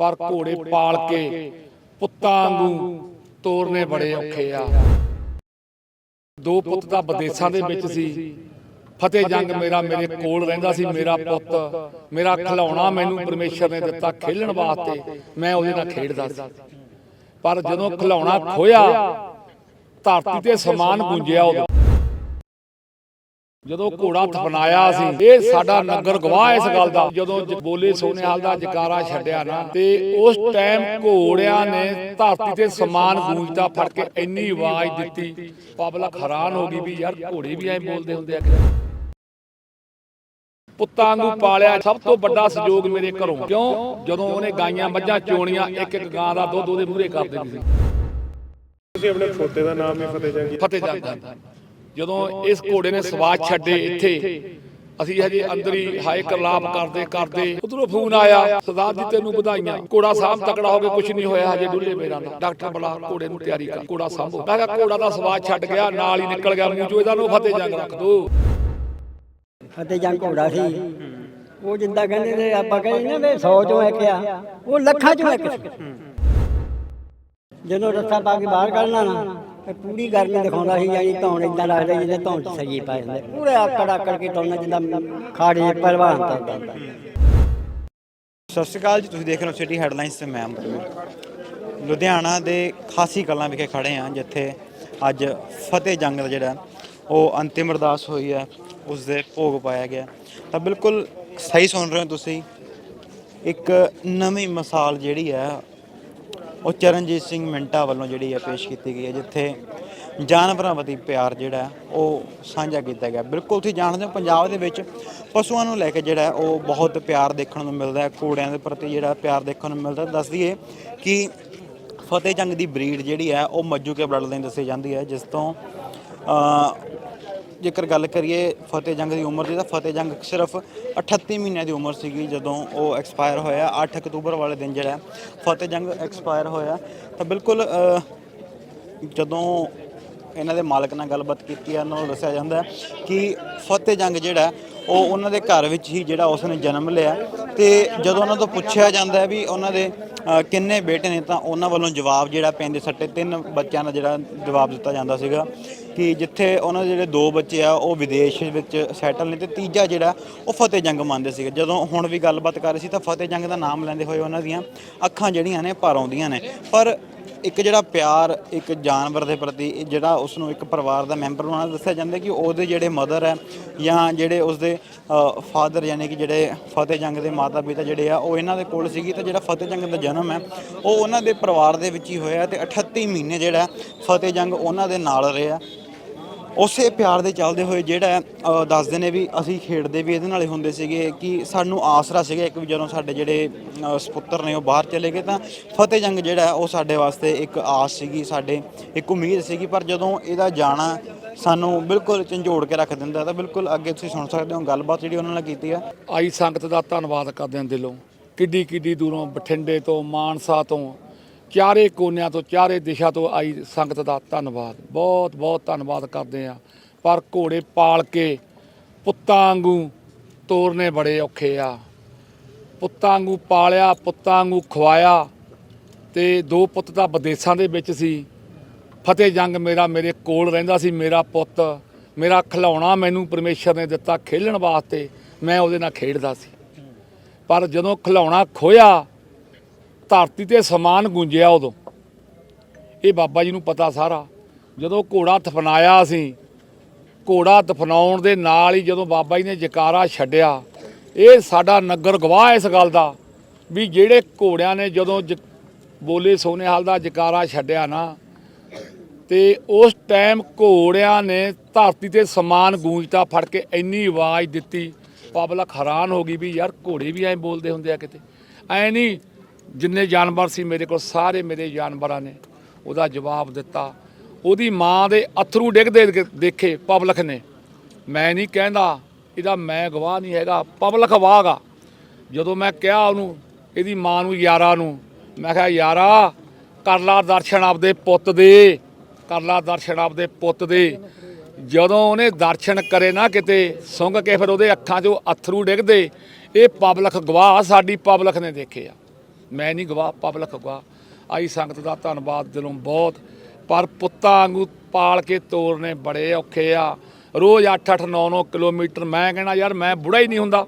ਪਰ ਘੋੜੇ ਪਾਲ ਕੇ ਪੁੱਤਾਂ ਵਾਂਗੂ ਤੋਰਨੇ ਬੜੇ ਔਖੇ ਆ। ਦੋ ਪੁੱਤ ਤਾਂ ਵਿਦੇਸ਼ਾਂ ਦੇ ਵਿੱਚ ਸੀ। ਫਤਿਹ ਜੰਗ ਮੇਰਾ ਮੇਰੇ ਕੋਲ ਰਹਿੰਦਾ ਸੀ, ਮੇਰਾ ਪੁੱਤ, ਮੇਰਾ ਖਿਡੌਣਾ ਮੈਨੂੰ ਪਰਮੇਸ਼ਰ ਨੇ ਦਿੱਤਾ ਖੇਲਣ ਵਾਸਤੇ, ਮੈਂ ਉਹਦੇ ਨਾਲ ਖੇਡਦਾ ਸੀ। ਪਰ ਜਦੋਂ ਖਿਡੌਣਾ ਖੋਇਆ ਧਰਤੀ ਤੇ ਸਮਾਨ ਗੁੰਜਿਆ ਉਦੋਂ। ਜਦੋਂ ਘੋੜਾ ਥਪਨਾਇਆ ਸੀ ਇਹ ਸਾਡਾ ਨਗਰ ਗਵਾਹ ਇਸ ਗੱਲ ਦਾ। ਜਦੋਂ ਬੋਲੇ ਸੋਨੇਹਾਲ ਦਾ ਜਕਾਰਾ ਛੱਡਿਆ ਨਾ ਤੇ ਉਸ ਟਾਈਮ ਘੋੜਿਆਂ ਨੇ ਧਰਤੀ ਤੇ ਸਮਾਨ ਗੂੰਜਦਾ ਫੜ ਕੇ ਇੰਨੀ ਆਵਾਜ਼ ਦਿੱਤੀ ਪਬਲਿਕ ਹੈਰਾਨ ਹੋ ਗਈ ਵੀ ਯਾਰ ਘੋੜੇ ਵੀ ਐਂ ਬੋਲਦੇ ਹੁੰਦੇ ਆ ਕਿ ਪੁੱਤਾਂ ਨੂੰ ਪਾਲਿਆ ਸਭ ਤੋਂ ਵੱਡਾ ਸਹਿਯੋਗ ਮੇਰੇ ਘਰੋਂ। ਕਿਉਂ? ਜਦੋਂ ਉਹਨੇ ਗਾਈਆਂ ਮੱਝਾਂ ਚੋਣੀਆਂ ਇੱਕ ਇੱਕ ਗਾਂ ਦਾ ਦੁੱਧ ਉਹਦੇ ਮੂਹਰੇ ਕਰ ਦਿੰਦੀ ਸੀ। ਤੁਸੀਂ ਆਪਣੇ ਖੋਤੇ ਦਾ ਨਾਮ ਹੀ ਫਤਿਹ ਜੰਗ ਫਤਿਹ ਜੰਗ ਜਦੋਂ ਇਸ ਘੋੜੇ ਨੇ ਸਵਾਦ ਛੱਡੇ ਇੱਥੇ ਅਸੀਂ ਹਜੇ ਅੰਦਰ ਹੀ ਹਾਏ ਕਰਲਾਪ ਕਰਦੇ ਕਰਦੇ ਉਧਰੋਂ ਫੋਨ ਆਇਆ ਸਰਦਾਰ ਜੀ ਤੈਨੂੰ ਵਧਾਈਆਂ। ਘੋੜਾ ਸਾਹਮ ਤਕੜਾ ਹੋ ਕੇ ਕੁਝ ਨਹੀਂ ਹੋਇਆ ਹਜੇ ਡੁੱਲੇ ਮੇਰਾ ਦਾ ਡਾਕਟਰ ਬਲਾ ਘੋੜੇ ਨੂੰ ਤਿਆਰੀ ਕਰ ਘੋੜਾ ਸਾਂਭੋ। ਮੈਂ ਕਿਹਾ ਘੋੜਾ ਦਾ ਸਵਾਦ ਛੱਡ ਗਿਆ ਨਾਲ ਹੀ ਨਿਕਲ ਗਿਆ ਮੂੰਹ ਚੋਂ ਇਹਦਾ ਨੂੰ ਫਤਿਹ ਜੰਗ ਰੱਖ ਦੋ। ਫਤਿਹ ਜੰਗ ਘੋੜਾ ਸੀ। ਉਹ ਜਿੱਦਾਂ ਕਹਿੰਦੇ ਨੇ ਆਪਾਂ ਕਹਿੰਦੇ ਨਾ ਵੀ 100 ਚੋਂ ਇੱਕ ਆ। ਉਹ ਲੱਖਾਂ ਚੋਂ ਇੱਕ ਸੀ। ਜਦੋਂ ਰੱਸਾ ਪਾ ਕੇ ਬਾਹਰ ਕੱਢਣਾ ਨਾ ਤੇ ਪੂਰੀ ਗਰਮੀ ਦਿਖਾਉਂਦਾ ਸੀ ਯਾਨੀ ਧੌਣ ਇਦਾਂ ਰੱਖਦੇ ਜਿੱਦਾਂ ਧੌਣ ਚ ਸਗੀ ਪਾ ਜਾਂਦੇ। ਪੂਰੇ ਆਕੜ ਆਕੜ ਕੇ ਟੋਲਣਾ ਜਿੱਦਾਂ ਖਾੜੇ ਪਹਿਲਵਾਨ ਤਾਂ ਸਤਿ ਸ਼੍ਰੀ ਅਕਾਲ ਜੀ, ਤੁਸੀਂ ਦੇਖ ਰਹੇ ਹੋ ਸਿਟੀ ਹੈਡਲਾਈਨਸ ਤੇ ਮੈਂ ਲੁਧਿਆਣਾ ਦੇ ਖਾਸੀ ਕਲਾਂ ਵਿਖੇ ਖੜੇ ਹਾਂ, ਜਿੱਥੇ ਅੱਜ ਫਤਿਹ ਜੰਗ ਦਾ ਜਿਹੜਾ ਉਹ ਅੰਤਿਮ ਅਰਦਾਸ ਹੋਈ ਹੈ ਉਸ ਦੇ ਭੋਗ ਪਾਇਆ ਗਿਆ। ਤਾਂ ਬਿਲਕੁਲ ਸਹੀ ਸੁਣ ਰਹੇ ਹੋ ਤੁਸੀਂ, ਇੱਕ ਨਵੀਂ ਮਿਸਾਲ ਜਿਹੜੀ ਹੈ ਉਹ ਚਰਨਜੀਤ ਸਿੰਘ ਮਿੰਟਾ ਵੱਲੋਂ ਜਿਹੜੀ ਹੈ ਪੇਸ਼ ਕੀਤੀ ਗਈ ਹੈ, ਜਿੱਥੇ ਜਾਨਵਰਾਂ ਪ੍ਰਤੀ ਪਿਆਰ ਜਿਹੜਾ ਉਹ ਸਾਂਝਾ ਕੀਤਾ ਗਿਆ। ਬਿਲਕੁਲ ਤੁਸੀਂ ਜਾਣਦੇ ਹੋ, ਪੰਜਾਬ ਦੇ ਵਿੱਚ ਪਸ਼ੂਆਂ ਨੂੰ ਲੈ ਕੇ ਜਿਹੜਾ ਉਹ ਬਹੁਤ ਪਿਆਰ ਦੇਖਣ ਨੂੰ ਮਿਲਦਾ ਹੈ, ਘੋੜਿਆਂ ਦੇ ਪ੍ਰਤੀ ਜਿਹੜਾ ਪਿਆਰ ਦੇਖਣ ਨੂੰ ਮਿਲਦਾ ਦੱਸ ਦਈਏ ਕਿ ਫਤਿਹ ਜੰਗ ਦੀ ਬਰੀਡ ਜਿਹੜੀ ਹੈ, ਉਹ ਮੱਜੂ ਕੇ ਬਲੱਡ ਲਾਈਨ ਦੱਸੀ ਜਾਂਦੀ ਹੈ, ਜਿਸ ਤੋਂ ਜੇਕਰ ਗੱਲ ਕਰੀਏ ਫਤਿਹ ਜੰਗ ਦੀ ਉਮਰ ਦੀ ਤਾਂ ਫਤਿਹ ਜੰਗ ਸਿਰਫ 38 ਮਹੀਨਿਆਂ ਦੀ ਉਮਰ ਸੀਗੀ ਜਦੋਂ ਉਹ ਐਕਸਪਾਇਰ ਹੋਇਆ 8 ਅਕਤੂਬਰ ਵਾਲੇ ਦਿਨ ਜਿਹੜਾ ਫਤਿਹ ਜੰਗ ਐਕਸਪਾਇਰ ਹੋਇਆ। ਤਾਂ ਬਿਲਕੁਲ ਜਦੋਂ ਇਹਨਾਂ ਦੇ ਮਾਲਕ ਨਾਲ ਗੱਲਬਾਤ ਕੀਤੀ ਹੈ ਉਹਨਾਂ ਨੂੰ ਦੱਸਿਆ ਜਾਂਦਾ ਕਿ ਫਤਿਹ ਜੰਗ ਜਿਹੜਾ, ਉਹ ਉਹਨਾਂ ਦੇ ਘਰ ਵਿੱਚ ਹੀ ਜਿਹੜਾ ਉਸ ਨੇ ਜਨਮ ਲਿਆ। ਤੇ ਜਦੋਂ ਉਹਨਾਂ ਤੋਂ ਪੁੱਛਿਆ ਜਾਂਦਾ ਹੈ ਵੀ ਉਹਨਾਂ ਦੇ ਕਿੰਨੇ ਬੇਟੇ ਨੇ, ਤਾਂ ਉਹਨਾਂ ਵੱਲੋਂ ਜਵਾਬ ਜਿਹੜਾ ਪੈਂਦੇ ਸੱਟੇ ਤਿੰਨ ਬੱਚਿਆਂ ਦਾ ਜਿਹੜਾ ਜਵਾਬ ਦਿੱਤਾ ਜਾਂਦਾ ਸੀਗਾ। ਕਿ ਜਿੱਥੇ ਉਹਨਾਂ ਦੇ ਜਿਹੜੇ ਦੋ ਬੱਚੇ ਆ, ਉਹ ਵਿਦੇਸ਼ ਵਿੱਚ ਸੈਟਲ ਨੇ ਤੇ ਤੀਜਾ ਜਿਹੜਾ, ਉਹ ਫਤਿਹ ਜੰਗ ਮੰਨਦੇ ਸੀਗੇ। ਜਦੋਂ ਹੁਣ ਵੀ ਗੱਲਬਾਤ ਕਰ ਰਹੇ ਸੀ ਤਾਂ ਫਤਿਹ ਜੰਗ ਦਾ ਨਾਮ ਲੈਂਦੇ ਹੋਏ ਉਹਨਾਂ ਦੀਆਂ ਅੱਖਾਂ ਜਿਹੜੀਆਂ ਨੇ, ਭਰ ਆਉਂਦੀਆਂ ਨੇ। ਪਰ ਇੱਕ ਜਿਹੜਾ ਪਿਆਰ, ਇੱਕ ਜਾਨਵਰ ਦੇ ਪ੍ਰਤੀ ਜਿਹੜਾ ਉਸ ਨੂੰ ਇੱਕ ਪਰਿਵਾਰ ਦਾ ਮੈਂਬਰ ਬਣਾਉਣਾ ਦੱਸਿਆ ਜਾਂਦਾ ਕਿ ਉਹਦੇ ਜਿਹੜੇ ਮਦਰ ਹੈ ਜਾਂ ਜਿਹੜੇ ਉਸਦੇ ਫਾਦਰ ਯਾਨੀ ਕਿ ਜਿਹੜੇ ਫਤਿਹ ਜੰਗ ਦੇ ਮਾਤਾ ਪਿਤਾ ਜਿਹੜੇ ਆ, ਉਹ ਇਹਨਾਂ ਦੇ ਕੋਲ ਸੀਗੀ ਤਾਂ ਜਿਹੜਾ ਫਤਿਹ ਜੰਗ ਦਾ ਜਨਮ ਹੈ, ਉਹ ਉਹਨਾਂ ਦੇ ਪਰਿਵਾਰ ਦੇ ਵਿੱਚ ਹੀ ਹੋਇਆ ਤੇ 38 ਮਹੀਨੇ ਜਿਹੜਾ ਫਤਿਹ ਜੰਗ ਉਹਨਾਂ ਦੇ ਨਾਲ ਰਿਹਾ। ਉਸੇ ਪਿਆਰ ਦੇ ਚੱਲਦੇ ਹੋਏ ਜਿਹੜਾ ਅ, ਦੱਸਦੇ ਨੇ ਵੀ ਅਸੀਂ ਖੇਡਦੇ ਵੀ ਇਹਦੇ ਨਾਲ ਹੀ ਹੁੰਦੇ ਸੀਗੇ ਕਿ ਸਾਨੂੰ ਆਸਰਾ ਸੀਗਾ ਇੱਕ ਵੀ ਜਦੋਂ ਸਾਡੇ ਜਿਹੜੇ ਅ, ਸਪੁੱਤਰ ਨੇ ਉਹ ਬਾਹਰ ਚਲੇ ਗਏ ਤਾਂ ਫਤਿਹ ਜੰਗ ਜਿਹੜਾ ਹੈ, ਉਹ ਸਾਡੇ ਵਾਸਤੇ ਇੱਕ ਆਸ ਸੀਗੀ ਸਾਡੇ ਇੱਕ ਉਮੀਦ ਸੀਗੀ ਪਰ ਜਦੋਂ ਇਹਦਾ ਜਾਣਾ ਸਾਨੂੰ ਬਿਲਕੁਲ ਝੰਜੋੜ ਕੇ ਰੱਖ ਦਿੰਦਾ ਤਾਂ ਬਿਲਕੁਲ ਅੱਗੇ ਤੁਸੀਂ ਸੁਣ ਸਕਦੇ ਹੋ ਗੱਲਬਾਤ ਜਿਹੜੀ ਉਹਨਾਂ ਨਾਲ ਕੀਤੀ ਹੈ ਆਈ ਸੰਗਤ ਦਾ ਧੰਨਵਾਦ ਕਰਦੇ ਹਾਂ ਦਿਲੋਂ। ਕਿੱਡੀ ਕਿੱਡੀ ਦੂਰੋਂ ਬਠਿੰਡੇ ਤੋਂ ਮਾਨਸਾ ਤੋਂ ਚਾਰੇ ਕੋਨਿਆਂ ਤੋਂ, ਚਾਰੇ ਦਿਸ਼ਾ ਤੋਂ ਆਈ ਸੰਗਤ ਦਾ ਧੰਨਵਾਦ। ਬਹੁਤ ਬਹੁਤ ਧੰਨਵਾਦ ਕਰਦੇ ਆ ਪਰ ਘੋੜੇ ਪਾਲ ਕੇ ਪੁੱਤਾਂ ਵਾਂਗੂ ਤੋਰਨੇ ਬੜੇ ਔਖੇ ਆ। ਪੁੱਤਾਂ ਵਾਂਗੂ ਪਾਲਿਆ, ਪੁੱਤਾਂ ਵਾਂਗੂ ਖਵਾਇਆ ਤੇ ਦੋ ਪੁੱਤ ਤਾਂ ਵਿਦੇਸ਼ਾਂ ਦੇ ਵਿੱਚ ਸੀ। ਫਤਿਹ ਜੰਗ ਮੇਰਾ, ਮੇਰੇ ਕੋਲ ਰਹਿੰਦਾ ਸੀ, ਮੇਰਾ ਪੁੱਤ, ਮੇਰਾ ਖਿਲਾਉਣਾ ਮੈਨੂੰ ਪਰਮੇਸ਼ਰ ਨੇ ਦਿੱਤਾ ਖੇਲਣ ਵਾਸਤੇ, ਮੈਂ ਉਹਦੇ ਨਾਲ ਖੇਡਦਾ ਸੀ। ਪਰ ਜਦੋਂ ਖਿਡੌਣਾ ਖੋਇਆ ਧਰਤੀ ਤੇ ਸਮਾਨ ਗੁੰਜਿਆ ਉਦੋਂ। ਇਹ ਬਾਬਾ ਜੀ ਨੂੰ ਪਤਾ ਸਾਰਾ। ਜਦੋਂ ਘੋੜਾ ਦਫਨਾਇਆ ਅਸੀਂ, ਘੋੜਾ ਦਫਨਾਉਣ ਦੇ ਨਾਲ ਹੀ ਜਦੋਂ ਬਾਬਾ ਜੀ ਨੇ ਜਕਾਰਾ ਛੱਡਿਆ, ਇਹ ਸਾਡਾ ਨਗਰ ਗਵਾਹ ਇਸ ਗੱਲ ਦਾ ਵੀ ਜਿਹੜੇ ਘੋੜਿਆਂ ਨੇ ਜਦੋਂ ਜ- ਬੋਲੇ ਸੋਨੇਹਾਲ ਦਾ ਜਕਾਰਾ ਛੱਡਿਆ ਨਾ, ਤੇ ਉਸ ਟਾਈਮ ਘੋੜਿਆਂ ਨੇ ਧਰਤੀ ਤੇ ਸਮਾਨ ਗੂੰਜਤਾ ਫੜ ਕੇ ਇੰਨੀ ਆਵਾਜ਼ ਦਿੱਤੀ। ਪਬਲਿਕ ਹੈਰਾਨ ਹੋ ਗਈ ਵੀ ਯਾਰ ਘੋੜੇ ਵੀ ਐਂ ਬੋਲਦੇ ਹੁੰਦੇ ਆ ਕਿਤੇ। ਐ ਨਹੀਂ ਜਿੰਨੇ ਜਾਨਵਰ ਸੀ ਮੇਰੇ ਕੋਲ, ਸਾਰੇ ਮੇਰੇ ਜਾਨਵਰਾਂ ਨੇ ਉਹਦਾ ਜਵਾਬ ਦਿੱਤਾ। ਉਹਦੀ ਮਾਂ ਦੇ ਅਥਰੂ ਡਿੱਗਦੇ ਦੇਖੇ ਪਬਲਿਕ ਨੇ। ਮੈਂ ਨਹੀਂ ਕਹਿੰਦਾ ਇਹਦਾ ਮੈਂ ਗਵਾਹ ਨਹੀਂ ਹੈਗਾ, ਪਬਲਿਕ ਗਵਾਹਗਾ ਜਦੋਂ ਮੈਂ ਕਿਹਾ ਉਹਨੂੰ, ਇਹਦੀ ਮਾਂ ਨੂੰ, ਯਾਰਾ ਨੂੰ, ਮੈਂ ਕਿਹਾ, ਯਾਰਾ, ਕਰ ਲਾ ਦਰਸ਼ਨ ਆਪਦੇ ਪੁੱਤ ਦੇ, ਕਰ ਲਾ ਦਰਸ਼ਨ ਆਪਦੇ ਪੁੱਤ ਦੇ। ਜਦੋਂ ਉਹਨੇ ਦਰਸ਼ਨ ਕਰੇ ਨਾ ਕਿਤੇ, ਸੁੰਘ ਕੇ ਫਿਰ ਉਹਦੇ ਅੱਖਾਂ 'ਚੋਂ ਅਥਰੂ ਡਿੱਗਦੇ, ਇਹ ਪਬਲਿਕ ਗਵਾਹ ਸਾਡੀ ਪਬਲਿਕ ਨੇ ਦੇਖੇ ਆ। ਮੈਂ ਨਹੀਂ ਗਵਾਹ ਪਬਲਿਕ ਗਵਾਹ। ਆਈ ਸੰਗਤ ਦਾ ਧੰਨਵਾਦ, ਦਿਲੋਂ ਬਹੁਤ। ਪਰ ਪੁੱਤਾਂ ਵਾਂਗੂ ਪਾਲ ਕੇ ਤੋਰਨੇ ਬੜੇ ਔਖੇ ਆ। ਰੋਜ਼ 8-8 9-9 ਕਿਲੋਮੀਟਰ ਮੈਂ ਕਹਿਣਾ, ਯਾਰ, ਮੈਂ ਬੁੜਾ ਹੀ ਨਹੀਂ ਹੁੰਦਾ।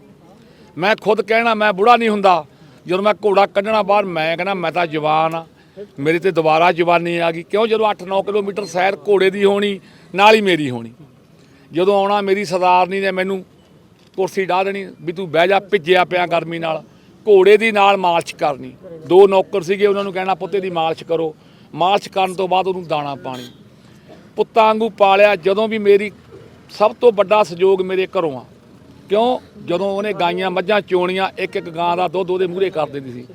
ਮੈਂ ਖੁਦ ਕਹਿਣਾ, ਮੈਂ ਬੁੜਾ ਨਹੀਂ ਹੁੰਦਾ। ਜਦੋਂ ਮੈਂ ਘੋੜਾ ਕੱਢਣਾ ਬਾਹਰ, ਮੈਂ ਕਹਿਣਾ, ਮੈਂ ਤਾਂ ਜਵਾਨ ਆ। ਮੇਰੇ ਤੇ ਦੁਬਾਰਾ ਜਵਾਨੀ ਆ ਗਈ। ਕਿਉਂ? ਜਦੋਂ 8-9 ਕਿਲੋਮੀਟਰ ਸੈਰ ਘੋੜੇ ਦੀ ਹੋਣੀ, ਨਾਲ ਹੀ ਮੇਰੀ ਹੋਣੀ। ਜਦੋਂ ਆਉਣਾ, ਮੇਰੀ ਸਰਦਾਰਨੀ ਨੇ ਮੈਨੂੰ ਕੁਰਸੀ ਢਾ ਦੇਣੀ, ਵੀ ਤੂੰ ਬਹਿ ਜਾ, ਭਿੱਜਿਆ ਪਿਆ ਗਰਮੀ ਨਾਲ। ਘੋੜੇ ਦੀ ਨਾਲ ਮਾਲਸ਼ ਕਰਨੀ। ਦੋ ਨੌਕਰ ਸੀਗੇ ਉਹਨਾਂ ਨੂੰ ਕਹਿਣਾ ਪੁੱਤੇ ਦੀ ਮਾਲਸ਼ ਕਰੋ। ਮਾਲਸ਼ ਕਰਨ ਤੋਂ ਬਾਅਦ ਉਹਨੂੰ ਦਾਣਾ ਪਾਣੀ। ਪੁੱਤਾਂ ਵਾਂਗੂ ਪਾਲਿਆ ਜਦੋਂ ਵੀ ਮੇਰੀ ਸਭ ਤੋਂ ਵੱਡਾ ਸਹਿਯੋਗ ਮੇਰੇ ਘਰੋਂ ਆ। ਕਿਉਂ? ਜਦੋਂ ਉਹਨੇ ਗਾਈਆਂ ਮੱਝਾਂ ਚੋਣੀਆਂ ਇੱਕ ਇੱਕ ਗਾਂ ਦਾ ਦੁੱਧ ਉਹਦੇ ਮੂਹਰੇ ਕਰ ਦਿੰਦੀ ਸੀ।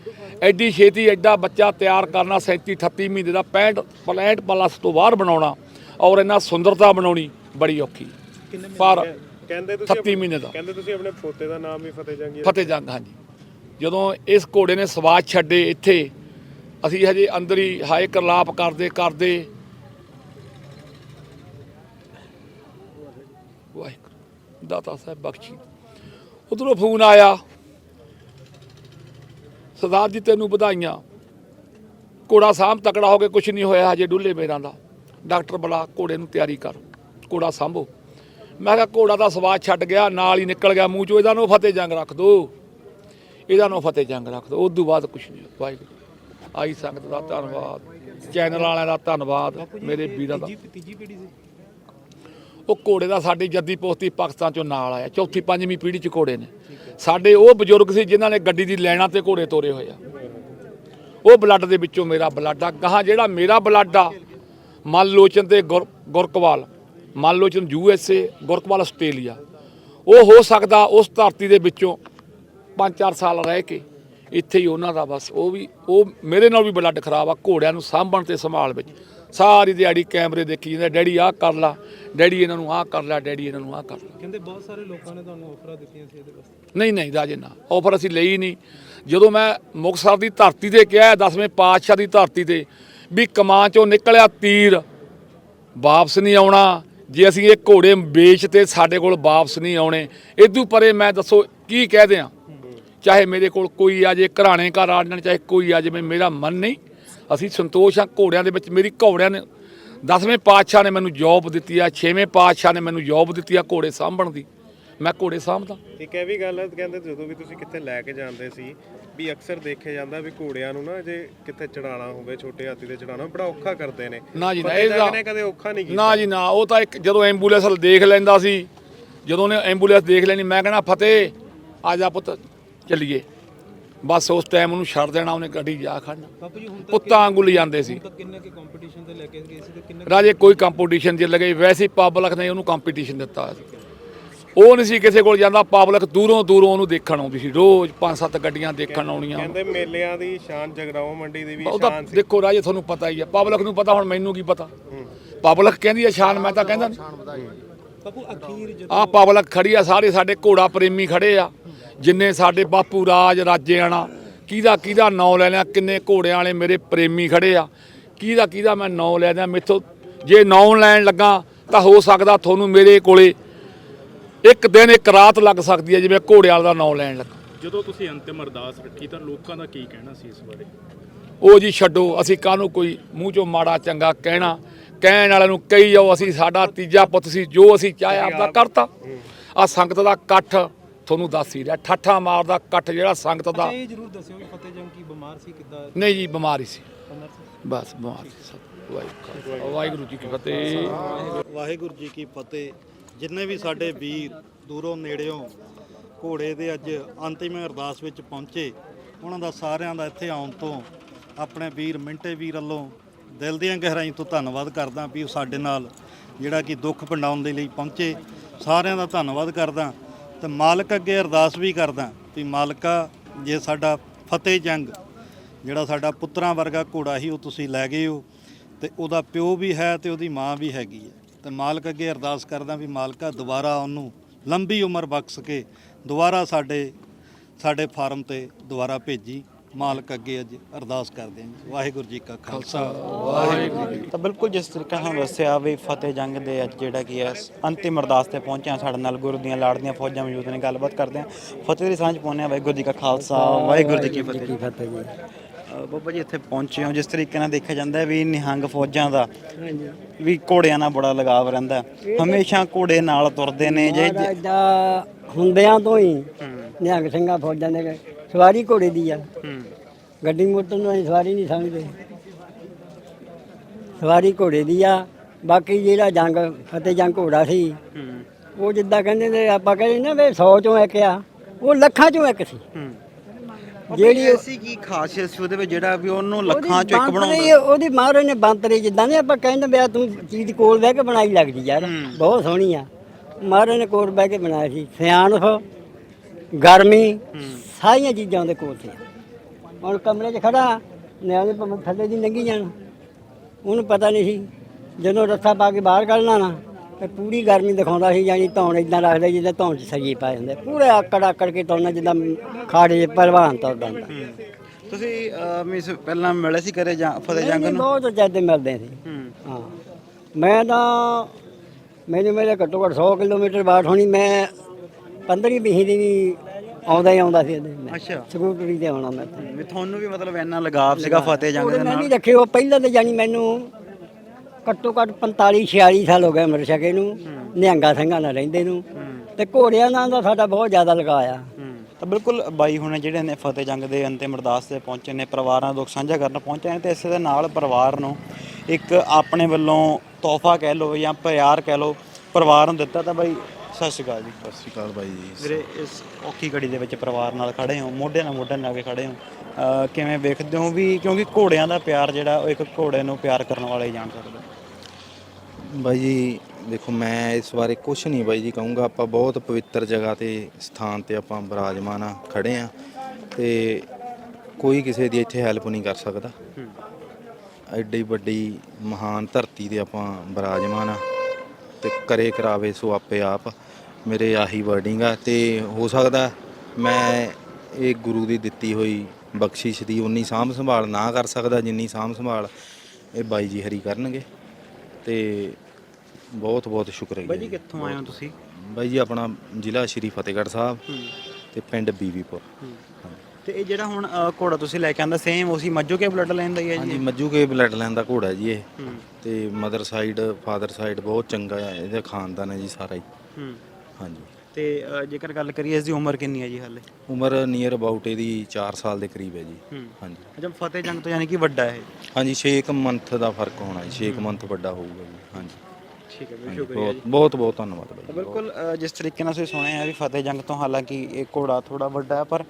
ਐਡੀ ਛੇਤੀ ਐਡਾ ਬੱਚਾ ਤਿਆਰ ਕਰਨਾ 37 38 ਮਹੀਨੇ ਦਾ 65 ਪਲੈਂਟ ਪਲਸ ਤੋਂ ਬਾਹਰ ਬਣਾਉਣਾ ਔਰ ਇਹਨਾਂ ਸੁੰਦਰਤਾ ਬਣਾਉਣੀ ਬੜੀ ਔਖੀ। ਪਰ ਕਹਿੰਦੇ ਤੁਸੀਂ 38 ਮਹੀਨੇ ਦਾ। ਕਹਿੰਦੇ ਤੁਸੀਂ ਆਪਣੇ ਪੋਤੇ ਦਾ ਨਾਮ ਵੀ ਫਤਿਹ ਜੰਗੀ ਫਤਿਹ ਜੰਗ ਹਾਂਜੀ। ਜਦੋਂ ਇਸ ਘੋੜੇ ਨੇ ਸਵਾਦ ਛੱਡੇ ਇੱਥੇ, ਅਸੀਂ ਹਜੇ ਅੰਦਰ ਹੀ ਹਾਏ ਕਰਲਾਪ ਕਰਦੇ ਕਰਦੇ। ਵਾਹਿਗੁਰੂ, ਦਾਤਾ ਸਾਹਿਬ ਬਖਸ਼ੀ। ਉਧਰੋਂ ਫੋਨ ਆਇਆ, ਸਰਦਾਰ ਜੀ ਤੈਨੂੰ ਵਧਾਈਆਂ। ਘੋੜਾ ਸਾਂਭ ਤਕੜਾ ਹੋ ਕੇ ਕੁਝ ਨਹੀਂ ਹੋਇਆ ਹਜੇ ਡੁੱਲੇ ਮੇਰਾ ਦਾ। ਡਾਕਟਰ ਬੁਲਾ, ਘੋੜੇ ਨੂੰ ਤਿਆਰੀ ਕਰ। ਘੋੜਾ ਸਾਂਭੋ। ਮੈਂ ਕਿਹਾ ਘੋੜਾ ਦਾ ਸਵਾਦ ਛੱਡ ਗਿਆ, ਨਾਲ ਹੀ ਨਿਕਲ ਗਿਆ ਮੂੰਹ ਚੋਂ, ਇਹਦਾ ਨੂੰ ਫਤਿਹ ਜੰਗ ਰੱਖ ਦੋ। ਇਹਦਾ ਨੂੰ ਫਤਿਹ ਜੰਗ ਰੱਖ ਦੋ ਉਸ ਤੋਂ ਬਾਅਦ ਕੁਝ ਨਹੀਂ ਵਾਹਿਗੁਰੂ ਆਈ ਸੰਗਤ ਦਾ ਧੰਨਵਾਦ। ਚੈਨਲ ਵਾਲਿਆਂ ਦਾ ਧੰਨਵਾਦ। ਮੇਰੇ ਵੀਰਾਂ ਦਾ। ਤੀਜੀ ਪੀੜੀ ਸੀ। ਉਹ ਘੋੜੇ ਦਾ ਸਾਡੀ ਜੱਦੀ ਪੋਸਤੀ ਪਾਕਿਸਤਾਨ ਚੋਂ ਨਾਲ ਆਇਆ। ਚੌਥੀ ਪੰਜਵੀਂ ਪੀੜ੍ਹੀ ਚ ਘੋੜੇ ਨੇ। ਸਾਡੇ ਉਹ ਬਜ਼ੁਰਗ ਸੀ ਜਿਨ੍ਹਾਂ ਨੇ ਗੱਡੀ ਦੀ ਲੈਣਾ ਤੇ ਘੋੜੇ ਤੋਰੇ ਹੋਏ ਆ। ਉਹ ਬਲੱਡ ਦੇ ਵਿੱਚੋਂ ਮੇਰਾ ਬਲੱਡ ਆ। ਗਾਹਾਂ ਜਿਹੜਾ ਮੇਰਾ ਬਲੱਡ ਆ ਮਨਲੋਚਨ ਤੇ ਗੁਰ- Gurkawal Manlochan U S A Gurkawal Australia. ਉਹ ਹੋ ਸਕਦਾ ਉਸ ਧਰਤੀ ਦੇ ਵਿੱਚੋਂ 5-4 ਸਾਲ ਰਹਿ ਕੇ ਇੱਥੇ ਹੀ ਉਹਨਾਂ ਦਾ ਬਸ ਉਹ ਵੀ ਉਹ ਮੇਰੇ ਨਾਲ ਵੀ ਬਲੱਡ ਖਰਾਬ ਆ ਘੋੜਿਆਂ ਨੂੰ ਸਾਂਭਣ ਤੇ ਸੰਭਾਲ ਵਿੱਚ। ਸਾਰੀ ਦਿਹਾੜੀ ਕੈਮਰੇ ਦੇਖੀ ਜਾਂਦੇ ਡੈਡੀ ਆਹ ਕਰ ਲਾ ਡੈਡੀ ਇਹਨਾਂ ਨੂੰ ਆਹ ਕਰ ਲਾ ਡੈਡੀ ਇਹਨਾਂ ਨੂੰ ਆਹ ਕਰ ਲਾ। ਕਹਿੰਦੇ ਬਹੁਤ ਸਾਰੇ ਲੋਕਾਂ ਨੇ ਤੁਹਾਨੂੰ ਆਫਰਾਂ ਦਿੱਤੀਆਂ ਸੀ ਇਹਦੇ ਵਾਸਤੇ। ਨਹੀਂ ਨਹੀਂ ਰਾਜੇ ਨਾ। ਆਫਰ ਅਸੀਂ ਲਈ ਨਹੀਂ। ਜਦੋਂ ਮੈਂ ਮੁਕਤਸਰ ਦੀ ਧਰਤੀ ਤੇ ਕਿਹਾ ਦਸਵੇਂ ਪਾਤਸ਼ਾਹ ਦੀ ਧਰਤੀ ਤੇ ਵੀ ਕਮਾਂ ਚੋਂ ਨਿਕਲਿਆ ਤੀਰ ਵਾਪਸ ਨਹੀਂ ਆਉਣਾ। ਜੇ ਅਸੀਂ ਇਹ ਘੋੜੇ ਵੇਚ ਤੇ ਸਾਡੇ ਕੋਲ ਵਾਪਸ ਨਹੀਂ ਆਉਣੇ ਇਦੋਂ ਪਰੇ ਮੈਂ ਦੱਸੋ ਕੀ ਕਹਿ ਦਿਆਂ? ਚਾਹੇ ਮੇਰੇ ਕੋਲ ਕੋਈ ਆ ਜੇ ਘਰਾਣੇ ਘਰ ਆ ਜਾਣ ਚਾਹੇ ਕੋਈ ਆ ਜਾਵੇ ਮੇਰਾ ਮਨ ਨਹੀਂ। ਅਸੀਂ ਸੰਤੋਸ਼ ਆ ਘੋੜਿਆਂ ਦੇ ਵਿੱਚ ਮੇਰੀ ਘੋੜਿਆਂ ਨੇ ਦਸਵੇਂ ਪਾਤਸ਼ਾਹ ਨੇ ਮੈਨੂੰ ਜੌਬ ਦਿੱਤੀ ਆ ਛੇਵੇਂ ਪਾਤਸ਼ਾਹ ਨੇ ਮੈਨੂੰ ਜੌਬ ਦਿੱਤੀ ਆ ਘੋੜੇ ਸਾਂਭਣ ਦੀ। ਮੈਂ ਘੋੜੇ ਸਾਂਭਦਾ। ਇੱਕ ਇਹ ਵੀ ਗੱਲ ਹੈ ਕਹਿੰਦੇ ਜਦੋਂ ਵੀ ਤੁਸੀਂ ਕਿੱਥੇ ਲੈ ਕੇ ਜਾਂਦੇ ਸੀ ਵੀ ਅਕਸਰ ਦੇਖਿਆ ਜਾਂਦਾ ਵੀ ਘੋੜਿਆਂ ਨੂੰ ਨਾ ਜੇ ਕਿੱਥੇ ਚੜਾਉਣਾ ਹੋਵੇ ਛੋਟੇ ਹਾਥੀ ਤੇ ਚੜਾਉਣਾ ਬੜਾ ਔਖਾ ਕਰਦੇ ਨੇ। ਨਾ ਜੀ ਨਾ ਨੇ ਕਦੇ ਔਖਾ ਨਹੀਂ ਕੀਤਾ। ਨਾ ਜੀ ਨਾ ਉਹ ਤਾਂ ਇੱਕ ਜਦੋਂ ਐਂਬੂਲੈਂਸ ਦੇਖ ਲੈਂਦਾ ਸੀ ਜਦੋਂ ਉਹਨੇ ਐਂਬੂਲੈਂਸ ਦੇਖ ਲੈਣੀ ਮੈਂ ਕਹਿਣਾ ਫਤਿਹ ਆ ਜਾ ਪੁੱਤ ਚੱਲੀਏ। ਬਸ ਉਸ ਟਾਈਮ ਉਹਨੂੰ ਛੱਡ ਦੇਣਾ ਉਹਨੇ ਗੱਡੀ ਜਾ ਖੜਨਾ। ਬਾਪੂ ਜੀ ਹੁਣ ਤੱਕ ਪੁੱਤਾਂ ਵਾਂਗੂ ਲਿਜਾਂਦੇ ਸੀ। ਤੱਕ ਕਿੰਨੇ ਕੇ ਕੰਪੀਟੀਸ਼ਨ ਤੇ ਲੈ ਕੇ ਗਏ ਸੀ ਤੇ ਕਿੰਨੇ ਰਾਜੇ ਕੋਈ ਕੰਪੀਟੀਸ਼ਨ ਜੇ ਲਗੇ ਵੈਸੇ ਪਬਲਿਕ ਨੇ ਉਹਨੂੰ ਕੰਪੀਟੀਸ਼ਨ ਦਿੱਤਾ ਸੀ। ਉਹ ਨਹੀਂ ਸੀ ਕਿਸੇ ਕੋਲ ਜਾਂਦਾ ਪਬਲਿਕ ਦੂਰੋਂ ਦੂਰੋਂ ਉਹਨੂੰ ਦੇਖਣ ਆਉਂਦੀ ਸੀ। ਰੋਜ਼ ਪੰਜ ਸੱਤ ਗੱਡੀਆਂ ਦੇਖਣ ਆਉਣੀਆਂ। ਕਹਿੰਦੇ ਮੇਲਿਆਂ ਦੀ ਸ਼ਾਨ ਜਗਰਾਉਂ ਮੰਡੀ ਦੀ ਵੀ ਉਹ ਤਾਂ ਸ਼ਾਨ ਸੀ। ਦੇਖੋ ਰਾਜੇ ਤੁਹਾਨੂੰ ਪਤਾ ਹੀ ਆ ਪਬਲਿਕ ਨੂੰ ਪਤਾ ਹੁਣ ਮੈਨੂੰ ਕੀ ਪਤਾ? ਪਬਲਿਕ ਕਹਿੰਦੀ ਆ ਸ਼ਾਨ ਮੈਂ ਤਾਂ ਕਹਿੰਦਾ ਨਹੀਂ ਬਾਪੂ ਅਖੀਰ ਜਦ ਆ ਪਬਲਿਕ ਖੜੀ ਆ ਸਾਰੇ ਸਾਡੇ ਘੋੜਾ ਪ੍ਰੇਮੀ ਖੜੇ ਆ। ਜਿੰਨੇ ਸਾਡੇ ਬਾਪੂ ਰਾਜ ਰਾਜੇਆਣਾ ਕਿਹਦਾ ਕਿਹਦਾ ਨਾਂ ਲੈ ਲਿਆ ਕਿੰਨੇ ਘੋੜਿਆਂ ਵਾਲੇ ਮੇਰੇ ਪ੍ਰੇਮੀ ਖੜੇ ਆ ਕਿਹਦਾ ਕਿਹਦਾ ਮੈਂ ਨਾਂ ਲੈ ਦਿਆਂ ਮੇਥੋਂ ਜੇ ਨਾਂ ਲੈਣ ਲੱਗਾ ਤਾਂ ਹੋ ਸਕਦਾ ਤੁਹਾਨੂੰ ਮੇਰੇ ਕੋਲੇ ਇੱਕ ਦਿਨ ਇੱਕ ਰਾਤ ਲੱਗ ਸਕਦੀ ਹੈ ਜਿਵੇਂ ਘੋੜੇ ਵਾਲੇ ਦਾ ਨਾਂ ਲੈਣ ਲੱਗਾ। ਜਦੋਂ ਤੁਸੀਂ ਅੰਤਿਮ ਅਰਦਾਸ ਰੱਖੀ ਤਾਂ ਲੋਕਾਂ ਦਾ ਕੀ ਕਹਿਣਾ ਸੀ ਇਸ ਬਾਰੇ? ਉਹ ਜੀ ਛੱਡੋ ਅਸੀਂ ਕਾਹਨੂੰ ਕੋਈ ਮੂੰਹ ਚੋਂ ਮਾੜਾ ਚੰਗਾ ਕਹਿਣਾ ਕਹਿਣ ਵਾਲਿਆਂ ਨੂੰ ਕਹੀ ਜਾਓ ਅਸੀਂ ਸਾਡਾ ਤੀਜਾ ਪੁੱਤ ਸੀ ਜੋ ਅਸੀਂ ਚਾਹਿਆ ਆਪਦਾ ਕਰਤਾ। ਆ ਸੰਗਤ ਦਾ ਇਕੱਠ ਤੁਹਾਨੂੰ ਦੱਸ ਹੀ ਰਿਹਾ ਠੱਠਾ ਮਾਰਦਾ ਇਕੱਠ ਜਿਹੜਾ ਸੰਗਤ ਦਾ। ਇਹ ਜ਼ਰੂਰ ਦੱਸਿਓ ਕਿ ਫਤਿਹ ਜੰਗ ਕੀ ਬਿਮਾਰ ਸੀ ਕਿੱਦਾਂ? ਨਹੀਂ ਜੀ ਬਿਮਾਰੀ ਸੀ। ਬਸ ਬਿਮਾਰੀ ਸੀ ਸਭ। ਵਾਹਿਗੁਰੂ। ਵਾਹਿਗੁਰੂ ਜੀ ਕੀ ਫਤਿਹ। ਵਾਹਿਗੁਰੂ ਜੀ ਕੀ ਫਤਿਹ। ਜਿੰਨੇ ਵੀ ਸਾਡੇ ਵੀਰ ਦੂਰੋਂ ਨੇੜਿਓਂ ਘੋੜੇ ਦੇ ਅੱਜ ਅੰਤਿਮ ਅਰਦਾਸ ਵਿੱਚ ਪਹੁੰਚੇ ਉਹਨਾਂ ਦਾ ਸਾਰਿਆਂ ਦਾ ਇੱਥੇ ਆਉਣ ਤੋਂ ਆਪਣੇ ਵੀਰ ਮਿੰਟੇ ਵੀਰ ਵੱਲੋਂ ਦਿਲ ਦੀਆਂ ਗਹਿਰਾਈ ਤੋਂ ਧੰਨਵਾਦ ਕਰਦਾ ਵੀ ਉਹ ਸਾਡੇ ਨਾਲ ਜਿਹੜਾ ਕਿ ਦੁੱਖ ਵੰਡਾਉਣ ਦੇ ਲਈ ਪਹੁੰਚੇ। ਸਾਰਿਆਂ ਦਾ ਧੰਨਵਾਦ ਕਰਦਾ। ਤੇ ਮਾਲਕ ਅੱਗੇ ਅਰਦਾਸ ਵੀ ਕਰਦਾ ਵੀ ਮਾਲਕਾ, ਜੇ ਸਾਡਾ ਫਤਿਹ ਜੰਗ, ਜਿਹੜਾ ਸਾਡਾ ਪੁੱਤਰਾਂ ਵਰਗਾ ਘੋੜਾ ਸੀ, ਉਹ ਤੁਸੀਂ ਲੈ ਗਏ ਹੋ ਤੇ ਉਹਦਾ ਪਿਓ ਵੀ ਹੈ ਤੇ ਉਹਦੀ ਮਾਂ ਵੀ ਹੈਗੀ ਹੈ। ਤੇ ਮਾਲਕ ਅੱਗੇ ਅਰਦਾਸ ਕਰਦਾ ਵੀ ਮਾਲਕਾ, ਦੁਬਾਰਾ ਉਹਨੂੰ ਲੰਬੀ ਉਮਰ ਬਖਸ਼ ਕੇ ਦੁਬਾਰਾ ਸਾਡੇ ਸਾਡੇ ਫਾਰਮ ਤੇ ਦੁਬਾਰਾ ਭੇਜੀ। ਮਾਲਕ ਅੱਗੇ ਅੱਜ ਅਰਦਾਸ ਕਰਦੇ ਹਾਂ ਵਾਹਿਗੁਰੂ ਜੀ ਕਾ ਖਾਲਸਾ। ਤਾਂ ਬਿਲਕੁਲ ਜਿਸ ਤਰੀਕੇ ਨਾਲ ਦੱਸਿਆ ਵੀ ਫਤਿਹ ਜੰਗ ਦੇ ਅੱਜ ਜਿਹੜਾ ਕੀ ਹੈ ਅੰਤਿਮ ਅਰਦਾਸ ਤੇ ਪਹੁੰਚਿਆ ਸਾਡੇ ਨਾਲ ਗੁਰੂ ਦੀਆਂ ਲਾੜਦੀਆਂ ਫੌਜਾਂ ਮੌਜੂਦ ਨੇ ਗੱਲਬਾਤ ਕਰਦੇ ਆ ਫਤਿਹ ਦੀ ਸਾਂਝ ਪਾਉਂਦੇ ਆ ਵਾਹਿਗੁਰੂ ਜੀ ਕਾ ਖਾਲਸਾ ਵਾਹਿਗੁਰੂ ਜੀ ਕੀ ਫਤਿਹ ਕੀ ਫਤਿਹ। ਜੀ। ਅ, ਬਾਬਾ ਜੀ ਇੱਥੇ ਪਹੁੰਚੇ ਹੋ ਜਿਸ ਤਰੀਕੇ ਨਾਲ ਦੇਖਿਆ ਜਾਂਦਾ ਹੈ ਵੀ ਨਿਹੰਗ ਫੌਜਾਂ ਦਾ ਵੀ ਘੋੜਿਆਂ ਨਾਲ ਬੜਾ ਲਗਾਵ ਰਹਿੰਦਾ ਹੈ। ਹਮੇਸ਼ਾ ਘੋੜੇ ਨਾਲ ਤੁਰਦੇ ਨੇ ਜੇ ਜੇ- ਹੁੰਦਿਆਂ ਤੋਂ ਹੀ। ਨਿਹੰਗ ਸਿੰਘਾਂ ਫੌਜਾਂ ਦੇ ਸਵਾਰੀ ਘੋੜੇ ਦੀ ਆ। ਗੱਡੀ ਮੋਟਰ ਨੂੰ ਅਸੀਂ ਸਵਾਰੀ ਨਹੀਂ ਸਮਝਦੇ। ਸਵਾਰੀ ਘੋੜੇ ਦੀ ਆ। ਬਾਕੀ ਜਿਹੜਾ ਜੰਗ ਫਤਿਹ ਜੰਗ ਘੋੜਾ ਸੀ ਉਹ ਜਿੱਦਾਂ ਕਹਿੰਦੇ ਨੇ ਆਪਾਂ ਕਹਿੰਦੇ ਨਾ ਵੀ 100 ਚੋਂ ਇੱਕ ਆ। ਉਹ ਲੱਖਾਂ ਚੋਂ ਇੱਕ ਸੀ। ਜਿਹੜੀ ਐਸੀ ਕੀ ਖਾਸੀਅਤ ਸੀ ਉਹਦੇ ਵਿੱਚ ਜਿਹੜਾ ਵੀ ਉਹਨੂੰ ਲੱਖਾਂ ਚੋਂ ਇੱਕ ਬਣਾਉਂਦਾ? ਉਹਦੀ ਮਹਾਰਾਜ ਨੇ ਬੰਤਰੀ ਜਿੱਦਾਂ ਨੇ ਆਪਾਂ ਕਹਿੰਦੇ ਵੀ ਆ ਤੂੰ ਚੀਜ਼ ਕੋਲ ਬਹਿ ਕੇ ਬਣਾਈ ਲੱਗਦੀ ਯਾਰ ਬਹੁਤ ਸੋਹਣੀ ਆ। ਮਹਾਰਾਜ ਨੇ ਕੋਲ ਬਹਿ ਕੇ ਬਣਾਇਆ ਸੀ। ਸਿਆਣਪ ਗਰਮੀ ਸਾਰੀਆਂ ਚੀਜ਼ਾਂ ਉਹਦੇ ਕੋਲ ਸੀ। ਹੁਣ ਕਮਰੇ 'ਚ ਖੜਾ ਨਿਆਣੇ ਭਾਵੇਂ ਥੱਲੇ ਦੀ ਲੰਘੀ ਜਾਣ। ਉਹਨੂੰ ਪਤਾ ਨਹੀਂ ਸੀ ਜਦੋਂ ਰੱਸਾ ਪਾ ਕੇ ਬਾਹਰ ਕੱਢਣਾ ਨਾ ਤੇ ਪੂਰੀ ਗਰਮੀ ਦਿਖਾਉਂਦਾ ਸੀ ਜਾਨੀ ਧੌਣ ਇਦਾਂ ਰੱਖਦਾ ਜਿੱਦਾਂ ਧੌਣ 'ਚ ਸਰੀਏ ਪਾਏ ਹੁੰਦੇ ਪੂਰੇ ਆਕੜ ਆਕੜ ਕੇ ਤੁਰਨਾ ਜਿੱਦਾਂ ਖਾੜੇ ਪਹਿਲਵਾਨ ਤੁਰਦਾ ਹੁੰਦਾ ਤੁਸੀਂ ਮਿਸ ਪਹਿਲਾਂ ਮਿਲੇ ਸੀ ਕਰੇ ਜਾਂ ਫਤਿਹ ਜੰਗ ਨੂੰ? ਬਹੁਤ ਜ਼ਿਆਦਾ ਮਿਲਦੇ ਸੀ। ਹੂੰ। ਮੈਂ ਤਾਂ ਮੈਨੂੰ ਮੇਰੇ ਘੱਟੋ ਘੱਟ 100 ਕਿਲੋਮੀਟਰ ਬਾਅਦ ਹੋਣੀ ਮੈਂ 15 ਵੀਹ ਦੀ ਵੀ ਆਉਂਦਾ ਹੀ ਆਉਂਦਾ ਸੀ ਇਹਦੇ। ਮੈਂ ਅੱਛਾ। ਸਕੂਟਰੀ ਤੇ ਆਉਣਾ ਮੈਂ ਤਾਂ। ਵੀ ਤੁਹਾਨੂੰ ਵੀ ਮਤਲਬ ਇੰਨਾ ਲਗਾਵ ਸੀਗਾ ਫਤਿਹ ਜੰਗ ਦੇ ਮੈਂ ਨਾਲ? ਨਹੀਂ ਰੱਖੇ ਉਹ ਪਹਿਲਾਂ ਤਾਂ ਜਾਨੀ ਮੈਨੂੰ ਘੱਟੋ ਘੱਟ 45 46 ਸਾਲ ਹੋ ਗਏ ਅਮਰ ਛਕੇ ਨੂੰ ਨਿਹੰਗਾ ਸਿੰਘਾਂ ਨਾਲ ਰਹਿੰਦੇ ਨੂੰ। ਤੇ ਘੋੜਿਆਂ ਨਾਲ ਦਾ ਸਾਡਾ ਬਹੁਤ ਜ਼ਿਆਦਾ ਲਗਾਅ ਆ। ਤਾਂ ਬਿਲਕੁਲ ਬਾਈ ਹੁਣ ਜਿਹੜੇ ਨੇ ਫਤਿਹ ਜੰਗ ਦੇ ਅੰਤਿਮ ਅਰਦਾਸ ਤੇ ਪਹੁੰਚੇ ਨੇ ਪਰਿਵਾਰਾਂ ਦਾ ਦੁੱਖ ਸਾਂਝਾ ਕਰਨ ਪਹੁੰਚੇ ਨੇ ਤੇ ਇਸੇ ਦੇ ਨਾਲ ਪਰਿਵਾਰ ਨੂੰ ਇੱਕ ਆਪਣੇ ਵੱਲੋਂ ਤੋਹਫਾ ਕਹਿ ਲਓ ਜਾਂ ਪਿਆਰ ਕਹਿ ਲਓ ਪਰਿਵਾਰ ਨੂੰ ਦਿੱਤਾ ਤਾਂ ਬਾਈ ਸਤਿ ਸ਼੍ਰੀ ਅਕਾਲ ਜੀ। ਸਤਿ ਸ਼੍ਰੀ ਅਕਾਲ ਬਾਈ ਜੀ। ਵੀਰੇ ਇਸ ਔਖੀ ਘੜੀ ਦੇ ਵਿੱਚ ਪਰਿਵਾਰ ਨਾਲ ਖੜੇ ਹੋ ਮੋਢੇ ਨਾਲ ਮੋਢੇ ਨਾਲ ਕੇ ਖੜੇ ਹੋ ਅਹ ਕਿਵੇਂ ਵੇਖਦੇ ਹੋ ਵੀ ਕਿਉਂਕਿ ਘੋੜਿਆਂ ਦਾ ਪਿਆਰ ਜਿਹੜਾ ਉਹ ਇੱਕ ਘੋੜੇ ਨੂੰ ਪਿਆਰ ਕਰਨ ਵਾਲਾ ਹੀ ਜਾਣ ਸਕਦਾ? ਬਾਈ ਜੀ ਦੇਖੋ ਮੈਂ ਇਸ ਬਾਰੇ ਕੁਝ ਨਹੀਂ ਬਾਈ ਜੀ ਕਹੂੰਗਾ। ਆਪਾਂ ਬਹੁਤ ਪਵਿੱਤਰ ਜਗ੍ਹਾ ਤੇ ਸਥਾਨ ਤੇ ਆਪਾਂ ਬਿਰਾਜਮਾਨ ਆ ਖੜੇ ਆ ਤੇ ਕੋਈ ਕਿਸੇ ਦੀ ਇੱਥੇ ਹੈਲਪ ਨਹੀਂ ਕਰ ਸਕਦਾ। ਐਡੀ ਵੱਡੀ ਮਹਾਨ ਧਰਤੀ ਤੇ ਆਪਾਂ ਬਿਰਾਜਮਾਨ ਆ ਤੇ ਕਰੇ ਕਰਾਵੇ ਸੋ ਆਪੇ ਆਪ। ਮੇਰੇ ਆਹੀ ਵਰਡਿੰਗ ਆ ਤੇ ਹੋ ਸਕਦਾ ਮੈਂ ਇਹ ਗੁਰੂ ਦੀ ਦਿੱਤੀ ਹੋਈ ਬਖਸ਼ਿਸ਼ ਦੀ ਉਨੀ ਸਾਂਭ ਸੰਭਾਲ ਨਾ ਕਰ ਸਕਦਾ ਜਿੰਨੀ ਸਾਂਭ ਸੰਭਾਲ ਇਹ ਬਾਈ ਜੀ ਹਰੀ ਕਰਨਗੇ। ਤੇ ਬਹੁਤ ਬਹੁਤ ਸ਼ੁਕਰੀਆ ਬਾਈ ਜੀ ਕਿੱਥੋਂ ਆਏ ਹੋ ਤੁਸੀਂ? ਬਾਈ ਜੀ ਆਪਣਾ ਜ਼ਿਲ੍ਹਾ ਸ਼੍ਰੀ ਫਤਿਹਗੜ੍ਹ ਸਾਹਿਬ ਤੇ ਪਿੰਡ ਬੀਵੀਪੁਰ ਤੇ ਇਹ ਜਿਹੜਾ ਹੁਣ ਘੋੜਾ ਤੁਸੀਂ ਲੈ ਕੇ ਆਂਦਾ ਸੇਮ ਉਸੇ ਮੱਜੋ ਕੇ ਬਲੱਡ ਲਾਈਨ ਦਾ ਹੀ ਹੈ ਹਾਂਜੀ ਜੀ? ਮੱਜੂ ਕੇ ਬਲੱਡ ਲਾਈਨ ਦਾ ਘੋੜਾ ਜੀ ਇਹ। ਤੇ ਮਦਰ ਸਾਈਡ ਫਾਦਰ ਸਾਈਡ ਬਹੁਤ ਚੰਗਾ ਹੈ ਇਹਦਾ ਖਾਨਦਾਨ ਹੈ ਜੀ ਸਾਰਾ ਹੀ। ਹੂੰ। ਹਾਂਜੀ। ਤੇ ਜੇਕਰ ਗੱਲ ਕਰੀਏ ਇਸ ਦੀ ਉਮਰ ਕਿੰਨੀ ਹੈ ਜੀ ਹਾਲੇ? ਉਮਰ ਨੀਅਰ ਅਬਾਊਟ ਇਹਦੀ 4 ਸਾਲ ਦੇ ਕਰੀਬ ਹੈ ਜੀ। ਹੂੰ। ਹਾਂਜੀ। ਅੱਛਾ ਫਤਿਹ ਜੰਗ ਤੋਂ ਯਾਨੀ ਕਿ ਵੱਡਾ ਹੈ ਹਾਂਜੀ 6 ਮੰਥ ਦਾ ਫ਼ਰਕ ਹੋਣਾ ਜੀ 6 ਮੰਥ ਵੱਡਾ ਹੋਊਗਾ ਜੀ ਹਾਂਜੀ। ਠੀਕ ਹੈ ਬਹੁਤ ਬਹੁਤ ਬਹੁਤ ਧੰਨਵਾਦ ਬਾਈ ਬਿਲਕੁਲ ਅ, ਜਿਸ ਤਰੀਕੇ ਨਾਲ ਤੁਸੀਂ ਸੁਣਿਆ ਹੈ ਵੀ ਫਤਿਹ ਜੰਗ ਤੋਂ ਹਾਲਾਂਕਿ ਇਹ ਘੋੜਾ ਥੋੜਾ ਵੱਡਾ ਹੈ ਪਰ